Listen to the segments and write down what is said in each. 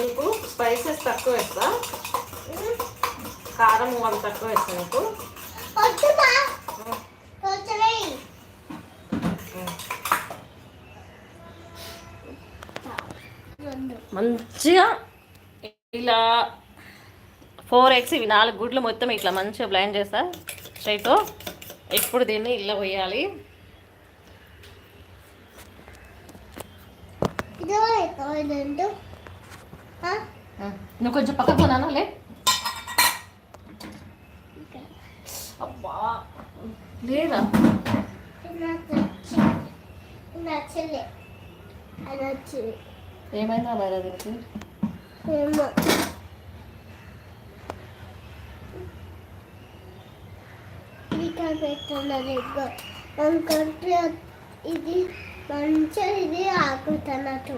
నీకు స్పైసెస్ తక్కువ వేస్తా కారం వాళ్ళు తక్కువ వేస్తా నీకు. మంచిగా ఇలా ఫోర్ ఎగ్స్ ఇవి నాలుగు గుడ్లు మొత్తం ఇట్లా మంచిగా బ్లైండ్ చేస్తా. స్ట్రైట్ ఇప్పుడు దీన్ని ఇలా పోయాలి. ఇదో? నువ్వు కొంచెం పక్కకు పోనా లే. అబ్బా. లేదా? ఏమైందా మరి దీనికి ఇది మంచిగా ఇది ఆకుతున్నట్టు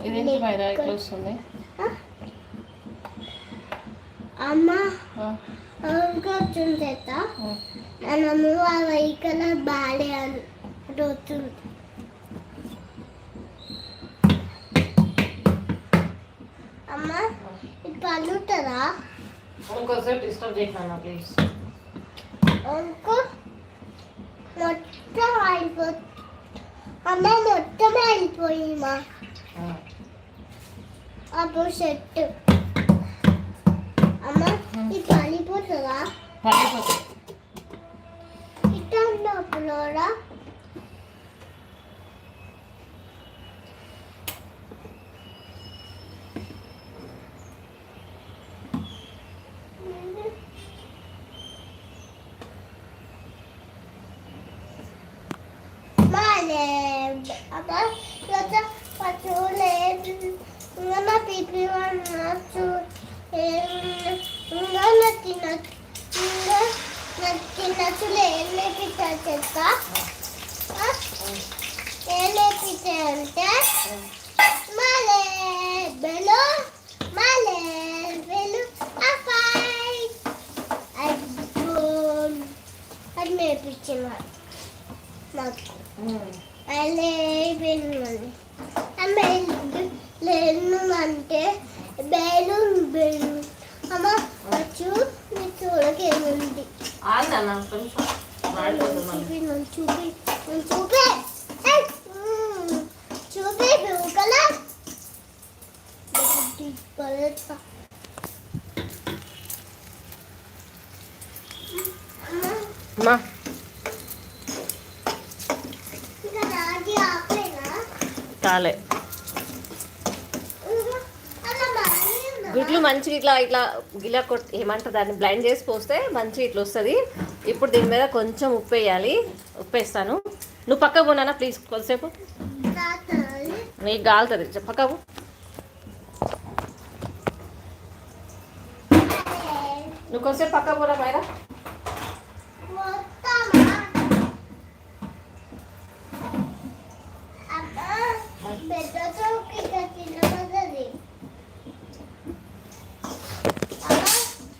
ఇదేంటి మైరా ఇట్లా వస్తుంది అమ్మ ఆ, ఇంకొచ్చింది చేత ఆ. నన్ను ఆ వెహికల్ బాగాలే అని వచ్చింది పలుతుందా ఇంకోసేపు డిస్టర్బ్ చేసినా ప్లీజ్ ఇంకో మొత్తం అయిపో అమ్మ మొత్తం అయిపోయిందమ్మా అప్పుడు సెట్ అమ్మ ఇది పలిపోతుందా పడిపోతుంది ఇట్లా ఉన్నప్పుడు Vale, aber Leute, Patrouille, Mama Pipi war nazu, Mama Tina, Tina Chule, ఎన్ని పిచ్చ చెత్త ఎన్ని పిచ్చ అంటే మలే బెలు మలే బెలు అఫాయ్ అది అది నేర్పించినారు నాకు అలా అయిపోయింది అమ్మ లేను అంటే బెలూన్ బెలూన్ అమ్మ వచ్చు నీ చూడకేముంది ఆందన్న కొంచెం మాడిపోతుంది మళ్ళీ. చూపి చూపి నన్ను చూపి. ఏయ్, మ్మ్. చూపి బ్లూ కలర్. కలర్ అమ్మా. కాలే గుడ్లు మంచిగా ఇట్లా ఇట్లా ఇలా కొట్ ఏమంటారు దాన్ని బ్లైండ్ చేసి పోస్తే మంచిగా ఇట్లా వస్తుంది. ఇప్పుడు దీని మీద కొంచెం ఉప్పు వేయాలి. ఉప్పు వేస్తాను. నువ్వు పక్కకు పోనా ప్లీజ్ కొద్దిసేపు. నీకు గాలుతుంది. పక్కకు నువ్వు కొంచెంసేపు పక్కకు పోరా మైరా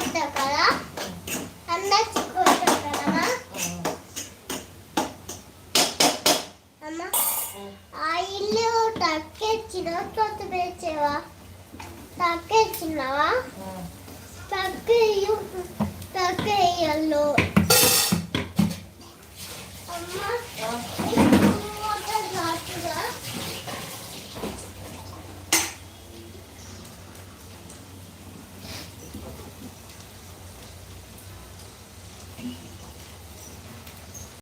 రోజు అమ్మా, కదా కదమ్మా అమ్మ ఆ ఇల్లు తక్కెచ్చిన కొత్త పేర్చేవా తక్కెచ్చినావా తక్కెయ్యు